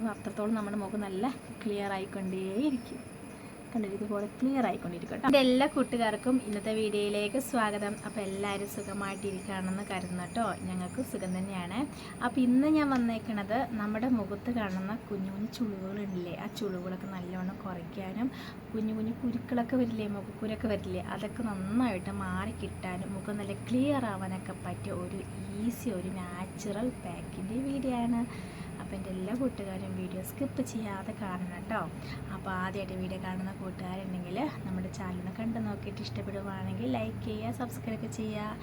മുഖം അത്രത്തോളം നമ്മുടെ മുഖം നല്ല ക്ലിയർ ആയിക്കൊണ്ടേയിരിക്കും. കണ്ടിട്ട് ഇതുപോലെ ക്ലിയർ ആയിക്കൊണ്ടിരിക്കും കേട്ടോ. എന്റെ എല്ലാ കൂട്ടുകാർക്കും ഇന്നത്തെ വീഡിയോയിലേക്ക് സ്വാഗതം. അപ്പോൾ എല്ലാവരും സുഖമായിട്ടിരിക്കുകയാണെന്ന് കരുതുന്നു കേട്ടോ. ഞങ്ങൾക്ക് സുഖം തന്നെയാണ്. അപ്പോൾ ഇന്ന് ഞാൻ വന്നേക്കണത് നമ്മുടെ മുഖത്ത് കാണുന്ന കുഞ്ഞു കുഞ്ഞു ചുളിവുകളുണ്ടല്ലേ? ആ ചുളിവുകളൊക്കെ നല്ലോണം കുറയ്ക്കാനും കുഞ്ഞു കുഞ്ഞു കുരുക്കളൊക്കെ വരില്ലേ? മുഖക്കുരൊക്കെ വരില്ലേ? അതൊക്കെ നന്നായിട്ട് മാറി കിട്ടാനും മുഖം നല്ല ക്ലിയർ ആവാനൊക്കെ പറ്റിയ ഒരു ഈസി ഒരു നാച്ചുറൽ പാക്കിന്റെ വീഡിയോ ആണ്. അപ്പോൾ എന്റെ എല്ലാ കൂട്ടുകാരും വീഡിയോ സ്കിപ്പ് ചെയ്യാതെ കാണണം കേട്ടോ. അപ്പോൾ ആദ്യമായിട്ട് വീഡിയോ കാണുന്ന കൂട്ടുകാരുണ്ടെങ്കിൽ നമ്മുടെ ചാനൽ കണ്ടു നോക്കിയിട്ട് ഇഷ്ടപ്പെടുവാണെങ്കിൽ ലൈക്ക് ചെയ്യുക സബ്സ്ക്രൈബ് ചെയ്യുക.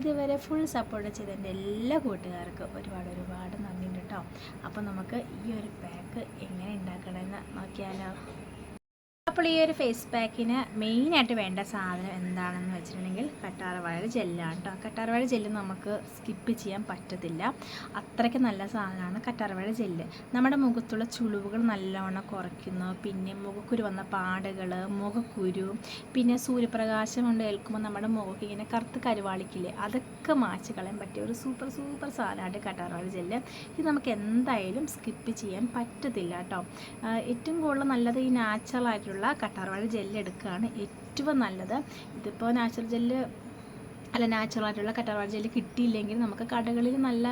ഇതുവരെ ഫുൾ സപ്പോർട്ട് ചെയ്ത എന്റെ എല്ലാ കൂട്ടുകാർക്കും ഒരുപാട് ഒരുപാട് നന്ദിയുണ്ട് കേട്ടോ. അപ്പോൾ നമുക്ക് ഈ ഒരു പാക്ക് എങ്ങനെ ഉണ്ടാക്കണമെന്ന് നോക്കിയാലോ. അപ്പോൾ ഈ ഒരു ഫേസ് പാക്കിന് മെയിനായിട്ട് വേണ്ട സാധനം എന്താണെന്ന് വെച്ചിട്ടുണ്ടെങ്കിൽ കറ്റാർവാഴ ജെല്ലാണ് കേട്ടോ കറ്റാർവാഴ ജെല്ല് നമുക്ക് സ്കിപ്പ് ചെയ്യാൻ പറ്റത്തില്ല. അത്രയ്ക്ക് നല്ല സാധനമാണ് കറ്റാർവാഴ ജെല്ല് നമ്മുടെ മുഖത്തുള്ള ചുളിവുകൾ നല്ലവണ്ണം കുറയ്ക്കുന്നു. പിന്നെ മുഖക്കുരു വന്ന പാടുകൾ മുഖക്കുരു പിന്നെ സൂര്യപ്രകാശം കൊണ്ട് ഏൽക്കുമ്പോൾ നമ്മുടെ മുഖക്ക് ഇങ്ങനെ കറുത്ത് കരുവാളിക്കില്ലേ? അതൊക്കെ മാച്ച് കളയാൻ പറ്റിയ ഒരു സൂപ്പർ സൂപ്പർ സാധനമായിട്ട് കറ്റാർവാഴ ജെല്ല് ഇത് നമുക്ക് എന്തായാലും സ്കിപ്പ് ചെയ്യാൻ പറ്റത്തില്ല കേട്ടോ ഏറ്റവും കൂടുതൽ നല്ലത് ഈ നാച്ചുറൽ ആയിട്ടുള്ള കട്ടാർവാഴ ജെല്ല് എടുക്കുകയാണ് ഏറ്റവും നല്ലത്. ഇതിപ്പോൾ നാച്ചുറൽ ജെല്ല് അല്ല നാച്ചുറൽ ആയിട്ടുള്ള കറ്റാർവാഴ ജെല്ല് കിട്ടിയില്ലെങ്കിൽ നമുക്ക് കടകളിൽ നല്ല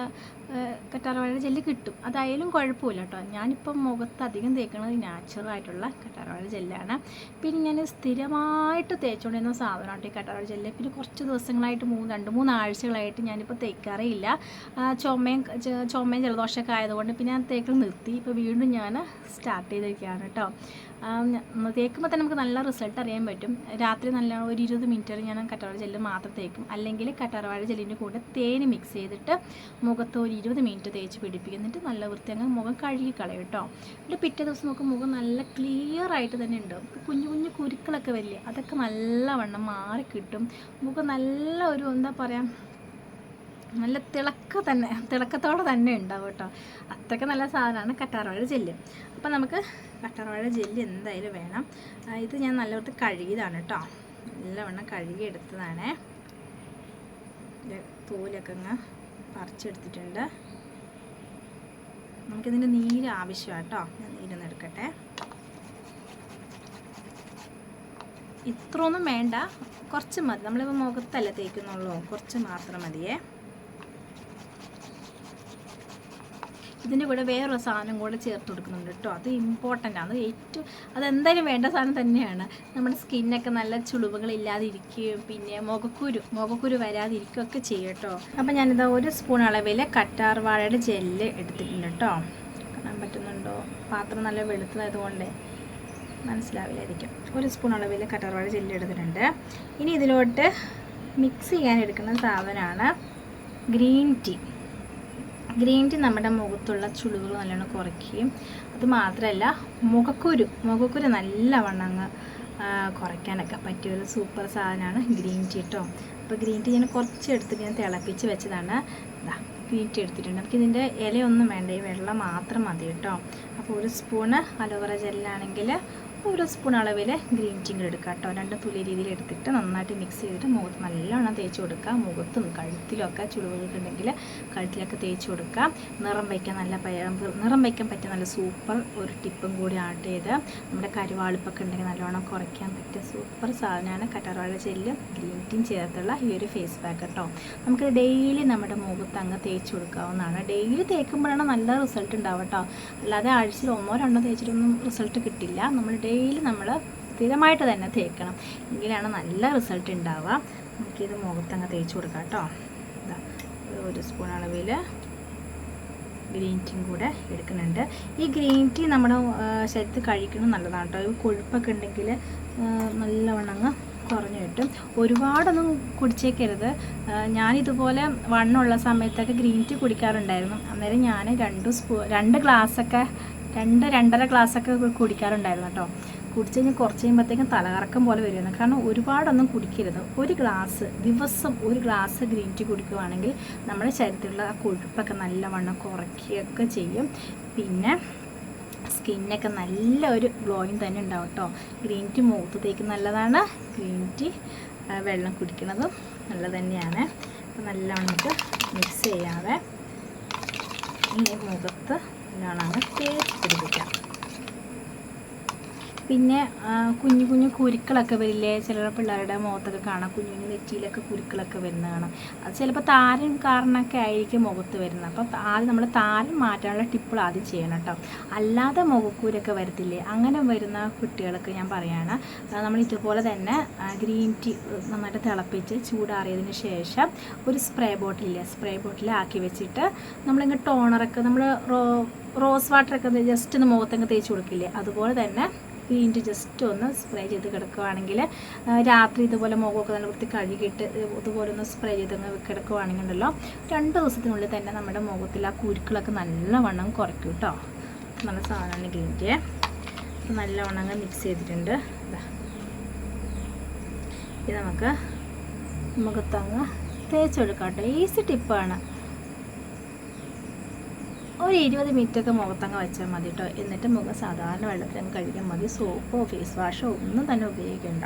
കട്ടാർവാഴ ജെല്ല് കിട്ടും. അതായാലും കുഴപ്പമില്ല കേട്ടോ. ഞാനിപ്പം മുഖത്ത് അധികം തേക്കുന്നത് നാച്ചുറൽ ആയിട്ടുള്ള കറ്റാർവാഴ ജെല്ലാണ് പിന്നെ ഞാൻ സ്ഥിരമായിട്ട് തേച്ചുകൊണ്ടിരുന്ന സാധനമാണ് ഈ കറ്റാർവാഴ ജെല്ല് പിന്നെ കുറച്ച് ദിവസങ്ങളായിട്ട് മൂന്ന് രണ്ട് മൂന്ന് ആഴ്ചകളായിട്ട് ഞാനിപ്പോൾ തേക്കാറേ ഇല്ല ആ, ചുമയും ചുമയും ജലദോഷമൊക്കെ ആയതുകൊണ്ട് പിന്നെ ഞാൻ തേക്കൽ നിർത്തി. ഇപ്പോൾ വീണ്ടും ഞാൻ സ്റ്റാർട്ട് ചെയ്തിരിക്കുകയാണ് കേട്ടോ. തേക്കുമ്പോൾ തന്നെ നമുക്ക് നല്ല റിസൾട്ട് അറിയാൻ പറ്റും. രാത്രി നല്ല ഒരു ഇരുപത് മിനിറ്റ് ഞാൻ കറ്റാർവാഴ ജെല്ല് മാത്രം തേക്കും. അല്ലെങ്കിൽ കറ്റാർവാഴ ജെല്ലിന്റെ കൂടെ തേന് മിക്സ് ചെയ്തിട്ട് മുഖത്ത് ഒരു ഇരുപത് മിനിറ്റ് തേച്ച് പിടിപ്പിക്കും എന്നിട്ട് നല്ല വൃത്തി അങ്ങ് മുഖം കഴുകി കളയും കേട്ടോ എന്നിട്ട് പിറ്റേ ദിവസം നമുക്ക് മുഖം നല്ല ക്ലിയർ ആയിട്ട് തന്നെ ഉണ്ട്. കുഞ്ഞു കുഞ്ഞു കുരുക്കളൊക്കെ വരില്ലേ അതൊക്കെ നല്ലവണ്ണം മാറി കിട്ടും. മുഖം നല്ല ഒരു എന്താ പറയുക നല്ല തിളക്ക തന്നെ തിളക്കത്തോടെ തന്നെ ഉണ്ടാവും കേട്ടോ. അത്രയ്ക്ക് നല്ല സാധനമാണ് കറ്റാർവാഴ ജെല്ല്. അപ്പം നമുക്ക് കറ്റാർവാഴ ജെല്ല് എന്തായാലും വേണം. ഇത് ഞാൻ നല്ലവണ്ണം കഴുകിയതാണ് കേട്ടോ. നല്ലവണ്ണം കഴുകി എടുത്തതാണ് ഇത് തോലൊക്കെ അങ്ങ് പറിച്ചെടുത്തിട്ടുണ്ട്. നമുക്കിതിന്റെ നീര് ആവശ്യമാണ് കേട്ടോ. ഞാൻ നീരൊന്ന് എടുക്കട്ടെ. ഇത്രയൊന്നും വേണ്ട. കുറച്ച് മതി. നമ്മളിപ്പോൾ മുഖത്തല്ല തേക്കുന്നുള്ളൂ. കുറച്ച് മാത്രം മതിയേ. ഇതിന്റെ കൂടെ വേറൊരു സാധനം കൂടെ ചേർത്ത് കൊടുക്കുന്നുണ്ട് കേട്ടോ. അത് ഇമ്പോർട്ടന്റ് ആണ്. ഏറ്റവും അതെന്തായാലും വേണ്ട സാധനം തന്നെയാണ്. നമ്മുടെ സ്കിന്നൊക്കെ നല്ല ചുളിവുകളില്ലാതെ ഇരിക്കുകയും പിന്നെ മുഖക്കുരു മുഖക്കുരു വരാതിരിക്കുകയും ഒക്കെ ചെയ്യും കേട്ടോ. അപ്പം ഞാനിത് ഒരു സ്പൂൺ അളവിൽ കറ്റാർ വാഴയുടെ ജെല്ല് എടുത്തിട്ടുണ്ട് കേട്ടോ. കാണാൻ പറ്റുന്നുണ്ടോ? പാത്രം നല്ല വെളുത്തതായതുകൊണ്ട് മനസ്സിലാവില്ലായിരിക്കും. ഒരു സ്പൂൺ അളവിൽ കറ്റാർവാഴ ജെല്ല് എടുത്തിട്ടുണ്ട്. ഇനി ഇതിലോട്ട് മിക്സ് ചെയ്യാൻ എടുക്കുന്ന സാധനമാണ് ഗ്രീൻ ടീ ഗ്രീൻ ടീ നമ്മുടെ മുഖത്തുള്ള ചുളിവുകൾ നല്ലോണം കുറയ്ക്കുകയും അത് മാത്രമല്ല മുഖക്കുരു മുഖക്കുരു നല്ല അങ്ങ് കുറയ്ക്കാനൊക്കെ പറ്റിയ ഒരു സൂപ്പർ സാധനമാണ് ഗ്രീൻ ടീ കേട്ടോ അപ്പോൾ ഗ്രീൻ ടീ ഞാൻ കുറച്ച് എടുത്തിട്ട് ഞാൻ തിളപ്പിച്ച് വെച്ചതാണ്. ഇതാ ഗ്രീൻ ടീ എടുത്തിട്ടുണ്ട്. നമുക്ക് ഇതിന്റെ ഇലയൊന്നും വേണ്ട ഈ വെള്ളം മാത്രം മതി കേട്ടോ. അപ്പോൾ ഒരു സ്പൂണ് അലോവേറ ജെല്ലാണെങ്കിൽ ഒരു സ്പൂൺ അളവിൽ ഗ്രീൻ ടീ എടുക്കുക കേട്ടോ രണ്ട് തുല്യ രീതിയിൽ എടുത്തിട്ട് നന്നായിട്ട് മിക്സ് ചെയ്തിട്ട് മുഖത്ത് നല്ലോണം തേച്ച് കൊടുക്കുക മുഖത്തും കഴുത്തിലൊക്കെ ചുളിവുകളൊക്കെ ഉണ്ടെങ്കിൽ കഴുത്തിലൊക്കെ തേച്ച് കൊടുക്കുക നിറം വയ്ക്കാൻ നല്ല നിറം വയ്ക്കാൻ പറ്റിയ നല്ല സൂപ്പർ ഒരു ടിപ്പും കൂടി ആഡ് ചെയ്ത് നമ്മുടെ കരുവാളിപ്പൊക്കെ ഉണ്ടെങ്കിൽ നല്ലോണം കുറയ്ക്കാൻ പറ്റിയ സൂപ്പർ സാധനമാണ് കറ്റാർവാഴ ചെല്ല് ഗ്രീൻ ടീം ചേർത്തുള്ള ഈ ഒരു ഫേസ് പാക്ക് കേട്ടോ നമുക്ക് ഡെയിലി നമ്മുടെ മുഖത്ത് അങ്ങ് തേച്ച് കൊടുക്കാവുന്നതാണ്. ഡെയിലി തേക്കുമ്പോഴാണ് നല്ല റിസൾട്ട് ഉണ്ടാവും കേട്ടോ അല്ലാതെ ആഴ്ചയിൽ ഒന്നോ രണ്ടോ തേച്ചിട്ടൊന്നും റിസൾട്ട് കിട്ടില്ല. നമ്മൾ ഡെയിലി നമ്മൾ സ്ഥിരമായിട്ട് തന്നെ തേക്കണം. എങ്കിലാണ് നല്ല റിസൾട്ട് ഉണ്ടാവുക നമുക്കിത് മുഖത്തങ്ങ് തേച്ച് കൊടുക്കാം കേട്ടോ ഒരു സ്പൂൺ അളവിൽ ഗ്രീൻ ടീയും കൂടെ എടുക്കുന്നുണ്ട്. ഈ ഗ്രീൻ ടീ നമ്മുടെ ശരീരത്തിൽ കഴിക്കുന്നത് നല്ലതാണ് കേട്ടോ കൊഴുപ്പൊക്കെ ഉണ്ടെങ്കിൽ നല്ലവണ്ണം അങ്ങ് കുറഞ്ഞു കിട്ടും. ഒരുപാടൊന്നും കുടിച്ചേക്കരുത്. ഞാനിതുപോലെ വണ്ണമുള്ള സമയത്തൊക്കെ ഗ്രീൻ ടീ കുടിക്കാറുണ്ടായിരുന്നു. അന്നേരം ഞാൻ രണ്ട് സ്പൂ രണ്ട് ഗ്ലാസ്സൊക്കെ രണ്ട് രണ്ടര ഗ്ലാസ്സൊക്കെ കുടിക്കാറുണ്ടായിരുന്നു കേട്ടോ. കുടിച്ച് കഴിഞ്ഞ് കുറച്ച് കഴിയുമ്പോഴത്തേക്കും തലകറക്കം പോലെ വരുമായിരുന്നു കാരണം ഒരുപാടൊന്നും കുടിക്കരുത്. ഒരു ഗ്ലാസ് ദിവസം ഒരു ഗ്ലാസ് ഗ്രീൻ ടീ കുടിക്കുകയാണെങ്കിൽ നമ്മുടെ ശരീരത്തിലുള്ള ആ കൊഴുപ്പൊക്കെ നല്ലവണ്ണം കുറയ്ക്കുകയൊക്കെ ചെയ്യും. പിന്നെ സ്കിന്നൊക്കെ നല്ല ഒരു ഗ്ലോയിങ് തന്നെ ഉണ്ടാവും കേട്ടോ. ഗ്രീൻ ടീ മുഖത്ത് തേക്ക് നല്ലതാണ്. ഗ്രീൻ ടീ വെള്ളം കുടിക്കുന്നതും നല്ലത് തന്നെയാണ്. അപ്പോൾ നല്ലവണ്ണം മിക്സ് ചെയ്യാതെ ഈ മുഖത്ത് നല്ലോണം തേച്ച് പിടിപ്പിക്കാം പിന്നെ കുഞ്ഞു കുഞ്ഞു കുരുക്കളൊക്കെ വരില്ലേ? ചില പിള്ളേരുടെ മുഖത്തൊക്കെ കാണാം. കുഞ്ഞു കുഞ്ഞു നെറ്റിയിലൊക്കെ കുരുക്കളൊക്കെ വരുന്ന കാണാം അത് ചിലപ്പോൾ താരൻ കാരണമൊക്കെ ആയിരിക്കും മുഖത്ത് വരുന്നത്. അപ്പോൾ ആദ്യം നമ്മൾ താരൻ മാറ്റാനുള്ള ടിപ്പുകൾ ആദ്യം ചെയ്യണം കേട്ടോ. അല്ലാതെ മുഖക്കൂരൊക്കെ വരത്തില്ലേ? അങ്ങനെ വരുന്ന കുട്ടികൾക്ക് ഞാൻ പറയുകയാണ് നമ്മൾ ഇതുപോലെ തന്നെ ഗ്രീൻ ടീ നന്നായിട്ട് തിളപ്പിച്ച് ചൂടാറിയതിന് ശേഷം ഒരു സ്പ്രേ ബോട്ടിലില്ലേ? സ്പ്രേ ബോട്ടിൽ ആക്കി വെച്ചിട്ട് നമ്മളിങ്ങനെ ടോണറൊക്കെ നമ്മൾ റോസ് വാട്ടറൊക്കെ ജസ്റ്റ് ഒന്ന് മുഖത്തങ്ങ് തേച്ച് കൊടുക്കില്ലേ? അതുപോലെ തന്നെ വീണ്ടും ജസ്റ്റ് ഒന്ന് സ്പ്രേ ചെയ്ത് കിടക്കുവാണെങ്കിൽ രാത്രി ഇതുപോലെ മുഖമൊക്കെ നല്ല വൃത്തി കഴുകിയിട്ട് ഇതുപോലെ ഒന്ന് സ്പ്രേ ചെയ്ത് അങ്ങ് കിടക്കുവാണെങ്കിൽ ഉണ്ടല്ലോ രണ്ട് ദിവസത്തിനുള്ളിൽ തന്നെ നമ്മുടെ മുഖത്തിൽ ആ കുരുക്കളൊക്കെ നല്ലവണ്ണം കുറയ്ക്കും കേട്ടോ നല്ല സാധനമാണ് ഗ്രീൻ ടീ അപ്പോൾ നല്ലവണ്ണം അങ്ങ് മിക്സ് ചെയ്തിട്ടുണ്ട്. ഇത് നമുക്ക് മുഖത്തങ്ങ് തേച്ചെടുക്കാം കേട്ടോ ഈസി ടിപ്പാണ് ഒരു ഇരുപത് മിനിറ്റൊക്കെ മുഖത്തങ്ങ് വെച്ചാൽ മതി കേട്ടോ എന്നിട്ട് മുഖം സാധാരണ വെള്ളത്തിൽ കഴുകിയാൽ മതി. സോപ്പോ ഫേസ് വാഷോ ഒന്നും തന്നെ ഉപയോഗിക്കണ്ട.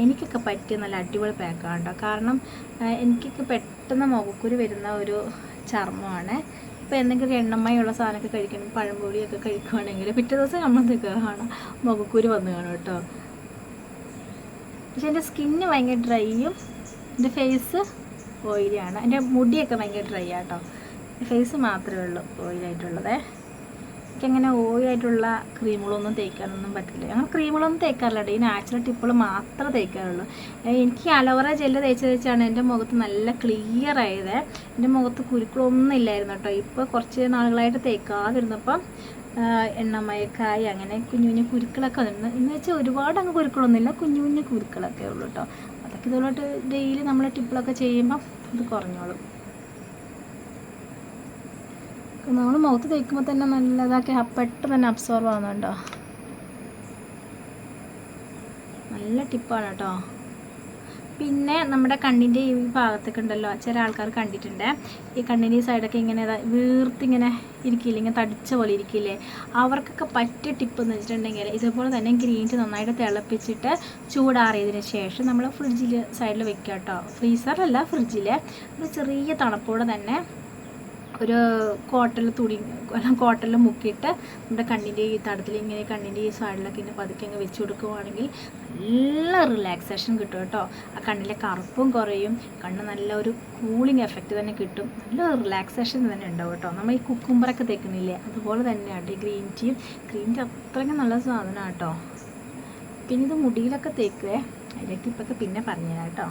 എനിക്കൊക്കെ പറ്റിയ നല്ല അടിപൊളി പാക്കാണ് കേട്ടോ കാരണം എനിക്കൊക്കെ പെട്ടെന്ന് മുഖക്കുരു വരുന്ന ഒരു ചർമ്മമാണ്. ഇപ്പോൾ എന്തെങ്കിലും എണ്ണമയുള്ള സാധനമൊക്കെ കഴിക്കണം പഴംപൊടിയൊക്കെ കഴിക്കുവാണെങ്കിൽ പിറ്റേ ദിവസം നമ്മളതൊക്കെ കാണാം മുഖക്കുരു വന്നു കാണും കേട്ടോ പക്ഷെ എന്റെ സ്കിന്ന് ഭയങ്കര ഡ്രൈയും എന്റെ ഫേസ് ഓയിലാണ് എന്റെ മുടിയൊക്കെ ഭയങ്കര ഡ്രൈ ആട്ടോ. ഫേസ് മാത്രമേ ഉള്ളൂ ഓയിലായിട്ടുള്ളത്. എനിക്കങ്ങനെ ഓയിലായിട്ടുള്ള ക്രീമുകളൊന്നും തേക്കാനൊന്നും പറ്റില്ല. ഞങ്ങൾ ക്രീമുകളൊന്നും തേക്കാറില്ല ഈ നാച്ചുറൽ ടിപ്പുകൾ മാത്രമേ തേക്കാറുള്ളൂ. എനിക്ക് അലോവറ ജെല്ല് തേച്ച് തേച്ചാണ് എന്റെ മുഖത്ത് നല്ല ക്ലിയർ ആയത്. എന്റെ മുഖത്ത് കുരുക്കളൊന്നും ഇല്ലായിരുന്നു കേട്ടോ. ഇപ്പോൾ കുറച്ച് നാളുകളായിട്ട് തേക്കാതിരുന്നപ്പം എണ്ണമയക്കായി അങ്ങനെ കുഞ്ഞു കുഞ്ഞു കുരുക്കളൊക്കെ വന്നിട്ടുണ്ട് എന്ന് വെച്ചാൽ ഒരുപാട് അങ്ങ് കുരുക്കളൊന്നുമില്ല. കുഞ്ഞു കുഞ്ഞു കുരുക്കളൊക്കെ ഉള്ളൂ കേട്ടോ. ഇതുപോലോട്ട് ഡെയിലി നമ്മൾ ടിപ്പിളൊക്കെ ചെയ്യുമ്പം ഇത് കുറഞ്ഞോളും. നമ്മൾ മൗത്ത് തേക്കുമ്പോൾ തന്നെ നല്ലതാക്കി പെട്ടെന്ന് തന്നെ അബ്സോർവ് ആവുന്നുണ്ടോ? നല്ല ടിപ്പാണ് കേട്ടോ. പിന്നെ നമ്മുടെ കണ്ണിന്റെ ഈ ഭാഗത്തൊക്കെ ഉണ്ടല്ലോ ചില ആൾക്കാർ കണ്ടിട്ടുണ്ട്. ഈ കണ്ണിന്റെ ഈ സൈഡൊക്കെ ഇങ്ങനെ വീർത്തിങ്ങനെ ഇരിക്കില്ലേ ഇങ്ങനെ തടിച്ച പോലെ ഇരിക്കില്ലേ? അവർക്കൊക്കെ പറ്റിയ ടിപ്പ് എന്ന് വെച്ചിട്ടുണ്ടെങ്കിൽ ഇതുപോലെ തന്നെ ഗ്രീൻ ടീ നന്നായിട്ട് തിളപ്പിച്ചിട്ട് ചൂടാറിയതിന് ശേഷം നമ്മൾ ഫ്രിഡ്ജിൽ സൈഡിൽ വെക്കുക കേട്ടോ. ഫ്രീസറല്ല ഫ്രിഡ്ജിൽ ഒരു ചെറിയ തണുപ്പോടെ തന്നെ ഒരു കോട്ടൽ തുടി കോട്ടൽ മുക്കിയിട്ട് നമ്മുടെ കണ്ണിന്റെ ഈ തടത്തിൽ ഇങ്ങനെ കണ്ണിന്റെ ഈ സൈഡിലൊക്കെ ഇങ്ങനെ പതുക്കെ അങ്ങ് വെച്ച് കൊടുക്കുവാണെങ്കിൽ നല്ല റിലാക്സേഷൻ കിട്ടും കേട്ടോ. ആ കണ്ണിലെ കറുപ്പും കുറയും കണ്ണ് നല്ല ഒരു കൂളിംഗ് എഫക്റ്റ് തന്നെ കിട്ടും. നല്ല റിലാക്സേഷൻ തന്നെ ഉണ്ടാവും കേട്ടോ. നമ്മൾ ഈ കുക്കുംബറൊക്കെ തേക്കുന്നില്ലേ അതുപോലെ തന്നെയാണ് ഈ ഗ്രീൻ ടീയും ഗ്രീൻ ടീ അത്രയ്ക്ക് നല്ല സാധനമാണ് കേട്ടോ. പിന്നെ ഇത് മുടിയിലൊക്കെ തേക്കുവേ അതിലേക്ക് ഇപ്പോഴൊക്കെ പിന്നെ പറഞ്ഞുതരാം കേട്ടോ.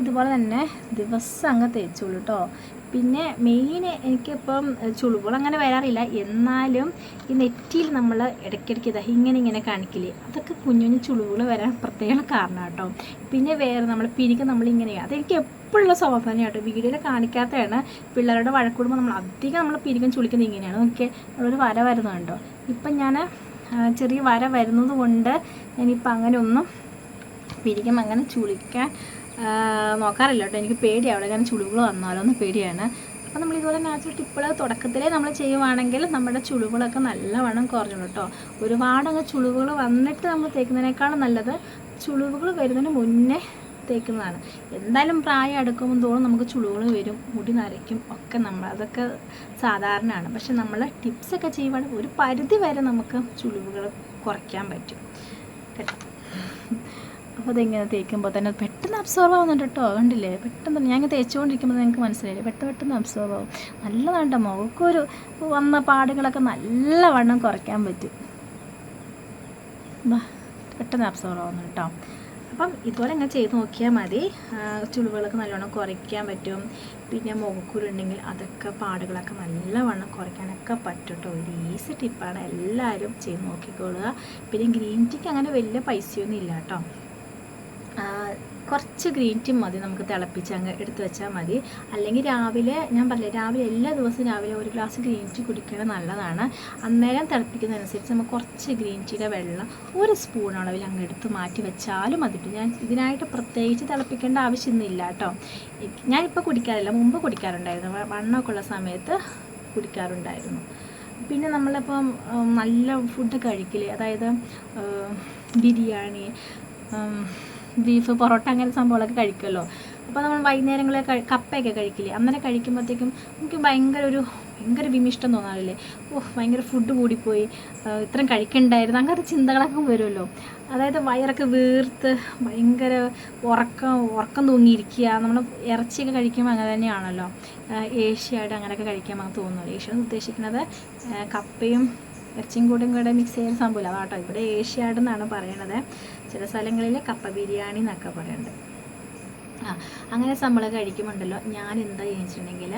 ഇതുപോലെ തന്നെ ദിവസം അങ്ങ് തേച്ചോളൂ കേട്ടോ പിന്നെ മെയിൻ എനിക്കിപ്പം ചുളിവുകൾ അങ്ങനെ വരാറില്ല. എന്നാലും ഈ നെറ്റിയിൽ നമ്മൾ ഇടയ്ക്കിടയ്ക്ക് ഇതാ ഇങ്ങനെ ഇങ്ങനെ കാണിക്കില്ലേ? അതൊക്കെ കുഞ്ഞു കുഞ്ഞു ചുളിവുകൾ വരാൻ പ്രത്യേക കാരണം കേട്ടോ പിന്നെ വേറെ നമ്മൾ പിരിക്ക് നമ്മളിങ്ങനെയാണ് അതെനിക്ക് എപ്പോഴുള്ള സ്വഭാവം കേട്ടോ വീഡിയോയിൽ കാണിക്കാത്തതാണ്. പിള്ളേരുടെ വഴക്കൂടുമ്പോൾ നമ്മൾ അധികം നമ്മൾ പിരിക്കും ചുളിക്കുന്നത് ഇങ്ങനെയാണ്. നോക്കിയേ നമ്മളൊരു വര വരുന്നുണ്ടോ ഇപ്പം ഞാൻ ചെറിയ വര വരുന്നത് കൊണ്ട് ഞാനിപ്പോൾ അങ്ങനെ ഒന്നും പിരിക്കും അങ്ങനെ ചുളിക്കാൻ നോക്കാറില്ല കേട്ടോ. എനിക്ക് പേടിയാവില്ല കാരണം ചുളിവുകൾ വന്നാലോ എന്ന് പേടിയാണ്. അപ്പോൾ നമ്മൾ ഇതുപോലെ നാച്ചുറൽ ടിപ്പുകൾ തുടക്കത്തിലേ നമ്മൾ ചെയ്യുവാണെങ്കിൽ നമ്മുടെ ചുളിവുകളൊക്കെ നല്ലവണ്ണം കുറഞ്ഞു കേട്ടോ. ഒരുപാട് അങ്ങ് ചുളിവുകൾ വന്നിട്ട് നമ്മൾ തേക്കുന്നതിനേക്കാളും നല്ലത് ചുളിവുകൾ വരുന്നതിന് മുന്നേ തേക്കുന്നതാണ്. എന്തായാലും പ്രായം അടുക്കുമ്പോൾ തോറും നമുക്ക് ചുളിവുകൾ വരും മുടി നരയ്ക്കും ഒക്കെ നമ്മൾ. അതൊക്കെ സാധാരണയാണ്. പക്ഷെ നമ്മൾ ടിപ്സൊക്കെ ചെയ്യുവാണെങ്കിൽ ഒരു പരിധി വരെ നമുക്ക് ചുളിവുകൾ കുറയ്ക്കാൻ പറ്റും. കേട്ടോ. അപ്പോൾ അതിങ്ങനെ തേക്കുമ്പോൾ തന്നെ പെട്ടെന്ന് അബ്സോർവ് ആവുന്നുണ്ട് കേട്ടോ. കണ്ടില്ലേ? പെട്ടെന്ന് ഞാൻ ഇങ്ങനെ തേച്ചുകൊണ്ടിരിക്കുമ്പോൾ നിങ്ങൾക്ക് മനസ്സിലായില്ലേ? പെട്ടെന്ന് പെട്ടെന്ന് അബ്സോർവ് ആവും. നല്ലതാണ് മുഖക്കൊരു വന്ന പാടുകളൊക്കെ നല്ലവണ്ണം കുറയ്ക്കാൻ പറ്റും. പെട്ടെന്ന് അബ്സോർവ് ആവുന്നു കേട്ടോ. അപ്പം ഇതുപോലെ ഇങ്ങനെ ചെയ്ത് നോക്കിയാൽ മതി. ചുളിവുകളൊക്കെ നല്ലോണം കുറയ്ക്കാൻ പറ്റും. പിന്നെ മുഖക്കുരുണ്ടെങ്കിൽ അതൊക്കെ പാടുകളൊക്കെ നല്ലവണ്ണം കുറയ്ക്കാനൊക്കെ പറ്റും കേട്ടോ. ഒരു ഈസി ടിപ്പാണ് എല്ലാവരും ചെയ്ത് നോക്കിക്കൊള്ളുക പിന്നെ ഗ്രീൻ ടീക്ക് അങ്ങനെ വലിയ പൈസയൊന്നും ഇല്ല കേട്ടോ. കുറച്ച് ഗ്രീൻ ടീ മതി. നമുക്ക് തിളപ്പിച്ച് അങ്ങ് എടുത്ത് വെച്ചാൽ മതി. അല്ലെങ്കിൽ രാവിലെ ഞാൻ പറഞ്ഞില്ല രാവിലെ എല്ലാ ദിവസവും രാവിലെ ഒരു ഗ്ലാസ് ഗ്രീൻ ടീ കുടിക്കുന്നത് നല്ലതാണ്. അന്നേരം തിളപ്പിക്കുന്നതനുസരിച്ച് നമുക്ക് കുറച്ച് ഗ്രീൻ ടീയുടെ വെള്ളം ഒരു സ്പൂൺ അളവിൽ അങ്ങ് എടുത്ത് മാറ്റി വെച്ചാലും മതി. ട്ടോ. ഞാൻ ഇതിനായിട്ട് പ്രത്യേകിച്ച് തിളപ്പിക്കേണ്ട ആവശ്യമൊന്നുമില്ല കേട്ടോ. ഞാനിപ്പോൾ കുടിക്കാറില്ല. മുമ്പ് കുടിക്കാറുണ്ടായിരുന്നു. വണ്ണമൊക്കെ ഉള്ള സമയത്ത് കുടിക്കാറുണ്ടായിരുന്നു. പിന്നെ നമ്മളിപ്പം നല്ല ഫുഡ് കഴിക്കില്ലേ അതായത് ബിരിയാണി ബീഫ് പൊറോട്ട അങ്ങനെ സംഭവങ്ങളൊക്കെ കഴിക്കുമല്ലോ. അപ്പോൾ നമ്മൾ വൈകുന്നേരങ്ങളിൽ കപ്പയൊക്കെ കഴിക്കില്ലേ? അങ്ങനെ കഴിക്കുമ്പോഴത്തേക്കും നമുക്ക് ഭയങ്കര ഒരു ഭയങ്കര വിമിഷ്ടം തോന്നാറില്ലേ? ഓഹ് ഭയങ്കര ഫുഡ് കൂടിപ്പോയി. ഇത്രയും കഴിക്കണ്ടായിരുന്നു. അങ്ങനത്തെ ചിന്തകളൊക്കെ വരുമല്ലോ. അതായത് വയറൊക്കെ വീർത്ത് ഭയങ്കര ഉറക്കം ഉറക്കം തൂങ്ങിയിരിക്കുക. നമ്മൾ ഇറച്ചിയൊക്കെ കഴിക്കുമ്പോൾ അങ്ങനെ തന്നെയാണല്ലോ. ഏഷ്യയായിട്ട് അങ്ങനെയൊക്കെ കഴിക്കാൻ നമുക്ക് തോന്നുന്നു ഏഷ്യ ഉദ്ദേശിക്കുന്നത് കപ്പയും ഇറച്ചിയും കൂടെയും കൂടെ മിക്സ് ചെയ്യുന്ന സംഭവമില്ല. അതാട്ടോ. ഇവിടെ ഏഷ്യയായിട്ടെന്നാണ് പറയണത്. ചില സ്ഥലങ്ങളിൽ കപ്പ ബിരിയാണി എന്നൊക്കെ പറയുന്നുണ്ട് ആ അങ്ങനെ സംഭവം കഴിക്കുമ്പോണ്ടല്ലോ ഞാൻ എന്താ ചോദിച്ചിട്ടുണ്ടെങ്കിൽ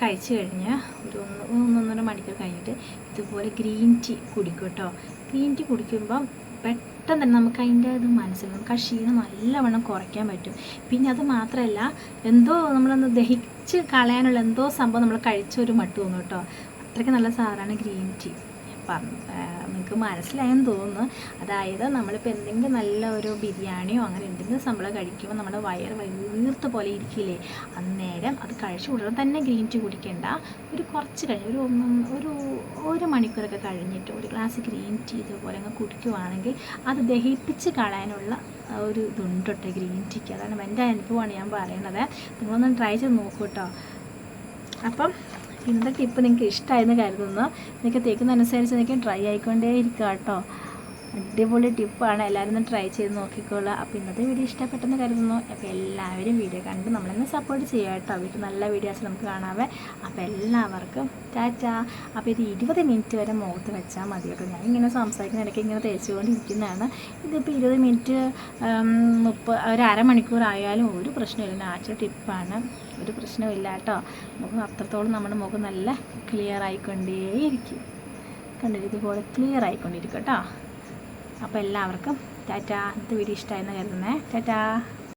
കഴിച്ചു കഴിഞ്ഞ് ഒരു ഒന്ന് ഒന്നൊന്നര മണിക്കൂർ കഴിഞ്ഞിട്ട് ഇതുപോലെ ഗ്രീൻ ടീ കുടിക്കും കേട്ടോ. ഗ്രീൻ ടീ കുടിക്കുമ്പം പെട്ടെന്ന് തന്നെ നമുക്ക് അതിന്റെ ഇത് മനസ്സിലാവും നമുക്ക് നല്ലവണ്ണം കുറയ്ക്കാൻ പറ്റും. പിന്നെ അത് മാത്രമല്ല എന്തോ നമ്മളൊന്ന് ദഹിച്ച് കളയാനുള്ള എന്തോ സംഭവം നമ്മൾ കഴിച്ച ഒരു മട്ട് തോന്നും കേട്ടോ. അത്രയ്ക്ക് നല്ല സാധനമാണ് ഗ്രീൻ ടീ. പറഞ്ഞു നിങ്ങൾക്ക് മനസ്സിലായെന്ന് തോന്നുന്നു. അതായത് നമ്മളിപ്പോൾ എന്തെങ്കിലും നല്ല ഒരു ബിരിയാണിയോ അങ്ങനെ എന്തെങ്കിലും സംഭവം കഴിക്കുമ്പോൾ നമ്മുടെ വയർ വീർത്ത പോലെ ഇരിക്കില്ലേ? അന്നേരം അത് കഴിച്ചു ഉടനെ തന്നെ ഗ്രീൻ ടീ കുടിക്കേണ്ട. ഒരു കുറച്ച് കഴിഞ്ഞ് ഒരു ഒരു ഒരു മണിക്കൂറൊക്കെ കഴിഞ്ഞിട്ട് ഒരു ഗ്ലാസ് ഗ്രീൻ ടീ ഇതുപോലെ അങ്ങ് കുടിക്കുവാണെങ്കിൽ അത് ദഹിപ്പിച്ച് കളയാനുള്ള ഒരു ഇതുണ്ട് കേട്ടോ ഗ്രീൻ ടീക്ക്? അതാണ് എന്റെ അനുഭവമാണ് ഞാൻ പറയണത് നിങ്ങളൊന്ന് ട്രൈ ചെയ്ത് നോക്കൂ കേട്ടോ. അപ്പം ഇന്നത്തെ ടിപ്പ് നിങ്ങൾക്ക് ഇഷ്ടമായെന്ന് കരുതുന്നു. നിങ്ങൾക്ക് തേക്കുന്നതനുസരിച്ച് നിങ്ങൾക്ക് ട്രൈ ആയിക്കൊണ്ടേ ഇരിക്കുക കേട്ടോ അടിപൊളി ടിപ്പാണ്. എല്ലാവരും ഒന്ന് ട്രൈ ചെയ്ത് നോക്കിക്കോളുക. അപ്പോൾ ഇന്നത്തെ വീഡിയോ ഇഷ്ടപ്പെട്ടെന്ന് കരുതുന്നു. അപ്പോൾ എല്ലാവരും വീഡിയോ കണ്ട് നമ്മളെന്നെ സപ്പോർട്ട് ചെയ്യുക കേട്ടോ. വീട്ടിൽ നല്ല വീഡിയോസ് നമുക്ക് കാണാവേ. അപ്പോൾ എല്ലാവർക്കും ടാറ്റാ. അപ്പോൾ ഇത് ഇരുപത് മിനിറ്റ് വരെ മുഖത്ത് വെച്ചാൽ മതി കേട്ടോ. ഞാൻ ഇങ്ങനെ സംസാരിക്കുന്ന ഇടയ്ക്ക് ഇങ്ങനെ തേച്ചുകൊണ്ടിരിക്കുന്നതാണ്. ഇതിപ്പോൾ ഇരുപത് മിനിറ്റ് മുപ്പത് ഒരു അരമണിക്കൂർ ആയാലും ഒരു പ്രശ്നമില്ല. നാച്ചുറൽ ടിപ്പാണ് ഒരു പ്രശ്നമില്ല കേട്ടോ. മുഖം അത്രത്തോളം നമ്മുടെ മുഖം നല്ല ക്ലിയർ ആയിക്കൊണ്ടേയിരിക്കും. കണ്ടിട്ട് ഇതുപോലെ ക്ലിയർ ആയിക്കൊണ്ടിരിക്കും കേട്ടോ. അപ്പോൾ എല്ലാവർക്കും ടാറ്റാ ഇത് വീഡിയോ ഇഷ്ടമായെന്ന് കരുതുന്നേ. ടാറ്റാ.